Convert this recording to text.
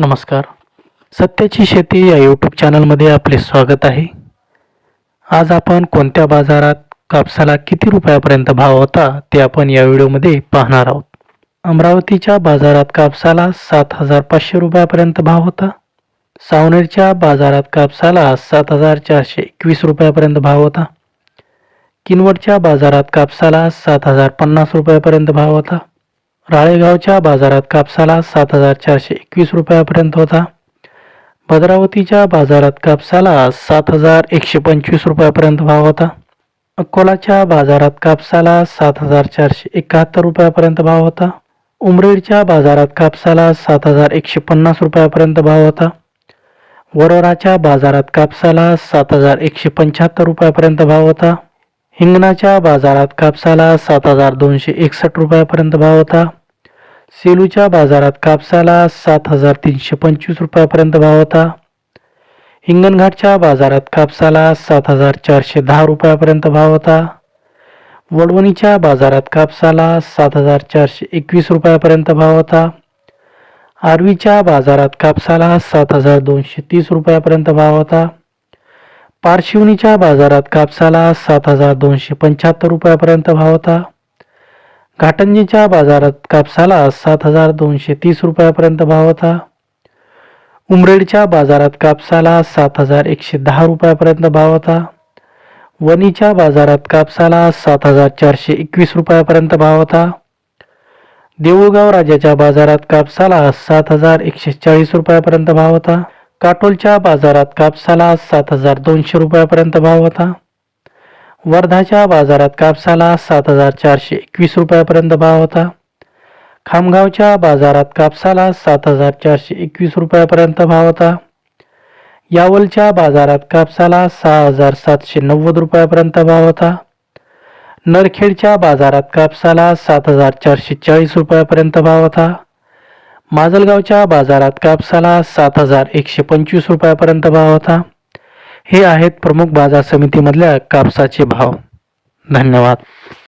नमस्कार. सत्याची शेती या यूट्यूब चॅनलमध्ये आपले स्वागत आहे. आज आपण कोणत्या बाजारात कापसाला किती रुपयापर्यंत भाव होता ते आपण या व्हिडिओमध्ये पाहणार आहोत. अमरावतीच्या बाजारात कापसाला सात हजार पाचशे रुपयापर्यंत भाव होता. सावनेरच्या बाजारात कापसाला सात हजार चारशे एकवीस रुपयापर्यंत भाव होता. किनवटच्या बाजारात कापसाला सात हजार पन्नास रुपयापर्यंत भाव होता. राळेगावच्या बाजारात कापसाला सात हजार चारशे एकवीस रुपयापर्यंत होता. भद्रावतीच्या बाजारात कापसाला सात हजार एकशे पंचवीस रुपयापर्यंत भाव होता. अकोलाच्या बाजारात कापसाला सात हजार चारशे एकाहत्तर रुपयापर्यंत भाव होता. उमरेडच्या बाजारात कापसाला सात हजार एकशे पन्नास रुपयापर्यंत भाव होता. वरोराच्या बाजारात कापसाला सात हजार एकशे पंच्याहत्तर रुपयापर्यंत भाव होता. हिंगणाच्या बाजारात कापसाला सात हजार दोनशे एकसष्ट रुपयापर्यंत भाव होता. सेलूच्या बाजारात कापसाला सात हजार तीनशे पंचवीस रुपयापर्यंत भाव होता. हिंगणघाटच्या बाजारात कापसाला सात हजार चारशे दहा रुपयापर्यंत भाव होता. वडवणीच्या बाजारात कापसाला सात हजार चारशे एकवीस रुपयापर्यंत भाव होता. आर्वीच्या बाजारात कापसाला सात हजार दोनशे तीस रुपयापर्यंत भाव होता. पारशिवनीच्या बाजारात कापसाला सात हजार दोनशे पंच्याहत्तर रुपयापर्यंत भाव होता. घाटंजीच्या बाजारात कापसाला सात हजार दोनशे तीस रुपयापर्यंत भाव होता. उमरेडच्या बाजारात कापसाला सात हजार एकशे दहा रुपयापर्यंत भाव होता. वनीच्या बाजारात कापसाला सात हजार चारशे एकवीस रुपयापर्यंत भाव होता. देऊळगाव राजाच्या बाजारात कापसाला सात हजार एकशे चाळीस रुपयापर्यंत भाव होता. काटोलच्या बाजारात कापसाला सात हजार दोनशे रुपयापर्यंत भाव होता. वर्धाच्या बाजारात कापसाला सात हजार चारशे एकवीस रुपयापर्यंत भाव होता. खामगावच्या बाजारात कापसाला सात हजार चारशे एकवीस रुपयापर्यंत भाव होता. यावलच्या बाजारात कापसाला सहा हजार सातशे नव्वद रुपयापर्यंत भाव होता. नरखेडच्या बाजारात कापसाला सात हजार चारशे चाळीस रुपयापर्यंत भाव होता. माजलगावच्या बाजारात कापसाला सात हजार एकशे पंचवीस रुपयापर्यंत भाव होता. हे आहेत प्रमुख बाजार समितीमधल्या कापसाचे भाव. धन्यवाद.